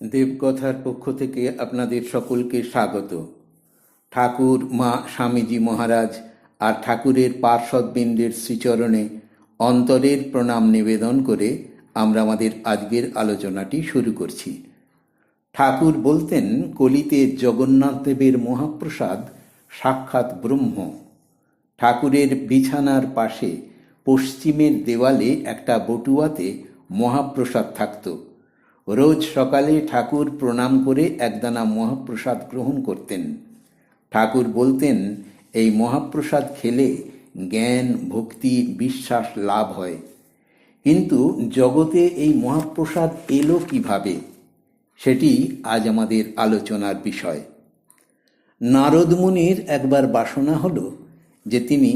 দেবকথার পক্ষ থেকে আপনাদের সকলকে স্বাগত। ঠাকুর, মা, স্বামীজি মহারাজ আর ঠাকুরের পার্শ্বদবৃন্দের শ্রীচরণে অন্তরের প্রণাম নিবেদন করে আমরা আমাদের আজকের আলোচনাটি শুরু করছি। ঠাকুর বলতেন, কলিতে জগন্নাথ দেবের মহাপ্রসাদ সাক্ষাৎ ব্রহ্ম। ঠাকুরের বিছানার পাশে পশ্চিমের দেওয়ালে একটা বটুয়াতে মহাপ্রসাদ থাকত। রোজ সকালে ঠাকুর প্রণাম করে একদানা মহাপ্রসাদ গ্রহণ করতেন। ঠাকুর বলতেন, এই মহাপ্রসাদ খেলে জ্ঞান, ভক্তি, বিশ্বাস লাভ হয়। কিন্তু জগতে এই মহাপ্রসাদ এলো কীভাবে? সেটি আজ আমাদের আলোচনার বিষয়। নারদ মুনির একবার বাসনা হলো যে তিনি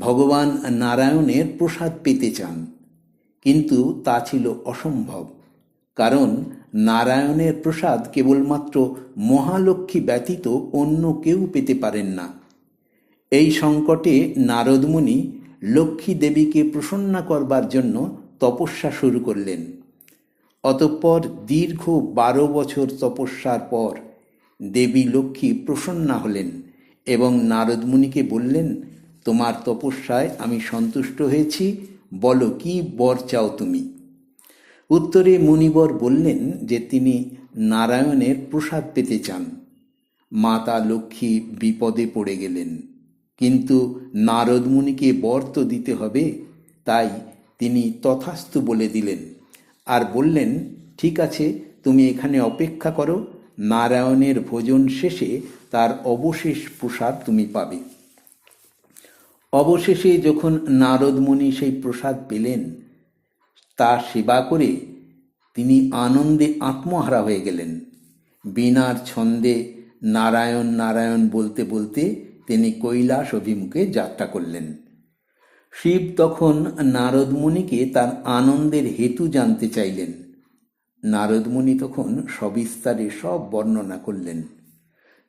ভগবান নারায়ণের প্রসাদ পেতে চান, কিন্তু তা ছিল অসম্ভব। কারণ নারায়ণের প্রসাদ কেবলমাত্র মহালক্ষ্মী ব্যতীত অন্য কেউ পেতে পারেন না। এই সংকটে নারদমুনি লক্ষ্মী দেবীকে প্রসন্না করবার জন্য তপস্যা শুরু করলেন। অতঃপর দীর্ঘ বারো বছর তপস্যার পর দেবী লক্ষ্মী প্রসন্না হলেন এবং নারদমুনিকে বললেন, তোমার তপস্যায় আমি সন্তুষ্ট হয়েছি, বলো কি বর চাও তুমি? উত্তরে মুনিবর বললেন যে তিনি নারায়ণের প্রসাদ পেতে চান। মাতা লক্ষ্মী বিপদে পড়ে গেলেন। কিন্তু নারদ মুনিকে বর তো দিতে হবে, তাই তিনি তথাস্তু বলে দিলেন আর বললেন, ঠিক আছে, তুমি এখানে অপেক্ষা করো, নারায়ণের ভোজন শেষে তার অবশেষ প্রসাদ তুমি পাবে। অবশেষে যখন নারদ মুনি সেই প্রসাদ পেলেন তা সেবা করে তিনি আনন্দে আত্মহারা হয়ে গেলেন। বিনার ছন্দে নারায়ণ নারায়ণ বলতে বলতে তিনি কৈলাস অভিমুখে যাত্রা করলেন। শিব তখন নারদমুনিকে তার আনন্দের হেতু জানতে চাইলেন। নারদমুনি তখন সবিস্তারে সব বর্ণনা করলেন।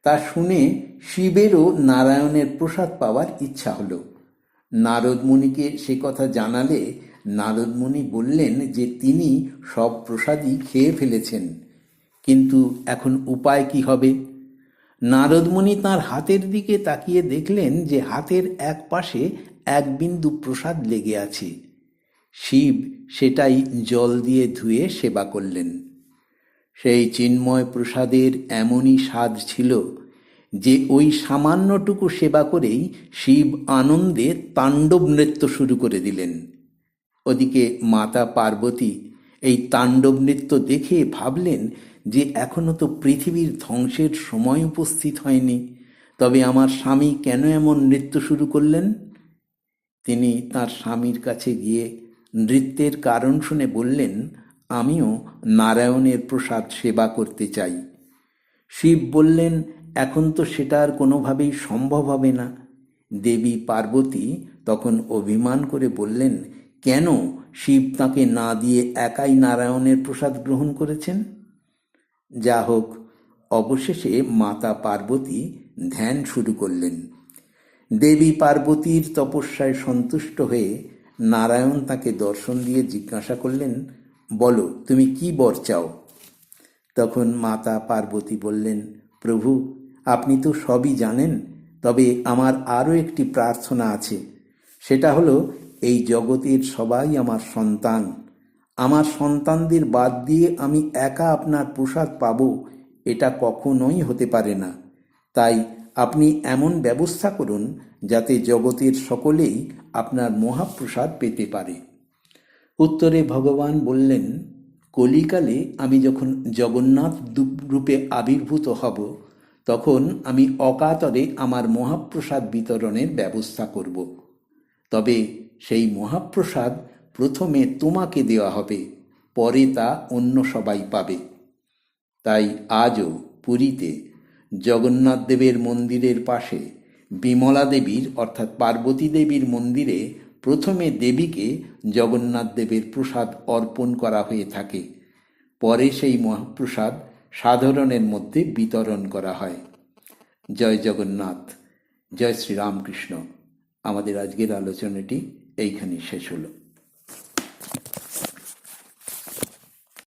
তা শুনে শিবেরও নারায়ণের প্রসাদ পাওয়ার ইচ্ছা হলো। নারদমুনিকে সে কথা জানালে নারদমুনি বললেন যে তিনি সব প্রসাদই খেয়ে ফেলেছেন, কিন্তু এখন উপায় কি হবে? নারদমুনি তার হাতের দিকে তাকিয়ে দেখলেন যে হাতের এক পাশে এক বিন্দু প্রসাদ লেগে আছে। শিব সেটাই জল দিয়ে ধুয়ে সেবা করলেন। সেই চিন্ময় প্রসাদের এমনই স্বাদ ছিল যে ওই সামান্যটুকু সেবা করেই শিব আনন্দে তাণ্ডব নৃত্য শুরু করে দিলেন। ওদিকে মাতা পার্বতী এই তাণ্ডব নৃত্য দেখে ভাবলেন যে এখনও তো পৃথিবীর ধ্বংসের সময় উপস্থিত হয়নি। তবে আমার স্বামী কেন এমন নৃত্য শুরু করলেন? তিনি তার স্বামীর কাছে গিয়ে নৃত্যের কারণ শুনে বললেন, আমিও নারায়ণের প্রসাদ সেবা করতে চাই। শিব বললেন, এখন তো সেটা আর কোনোভাবেই সম্ভব হবে না। দেবী পার্বতী তখন অভিমান করে বললেন কেন শিব তাকে না দিয়ে একাই নারায়ণের প্রসাদ গ্রহণ করেছেন? যা হোক, অবশেষে মাতা পার্বতী ধ্যান শুরু করলেন। দেবী পার্বতীর তপস্যায় সন্তুষ্ট হয়ে নারায়ণ তাকে দর্শন দিয়ে জিজ্ঞাসা করলেন, বলো, তুমি কি বর চাও? তখন মাতা পার্বতী বললেন, প্রভু, আপনি তো সবই জানেন, তবে আমার আরও একটি প্রার্থনা আছে। সেটা হলো এই জগতের সবাই আমার সন্তান। আমার সন্তানদের বাদ দিয়ে আমি একা আপনার প্রসাদ পাব, এটা কখনোই হতে পারে না। তাই আপনি এমন ব্যবস্থা করুন, যাতে জগতের সকলেই আপনার মহাপ্রসাদ পেতে পারে। উত্তরে ভগবান বললেন, কলিকালে আমি যখন জগন্নাথ রূপে আবির্ভূত হব, তখন আমি অকাতরে আমার মহাপ্রসাদ বিতরণের ব্যবস্থা করব। তবে সেই মহাপ্রসাদ প্রথমে তোমাকে দেওয়া হবে, পরে তা অন্য সবাই পাবে। তাই আজও পুরীতে জগন্নাথ দেবের মন্দিরের পাশে বিমলা দেবীর অর্থাৎ পার্বতী দেবীর মন্দিরে প্রথমে দেবীকে জগন্নাথ দেবের প্রসাদ অর্পণ করা হয়ে থাকে। পরে সেই মহাপ্রসাদ সাধারণের মধ্যে বিতরণ করা হয়। জয় জগন্নাথ, জয় শ্রীরামকৃষ্ণ। আমাদের আজকের আলোচনাটি এইখানে শেষ হলো।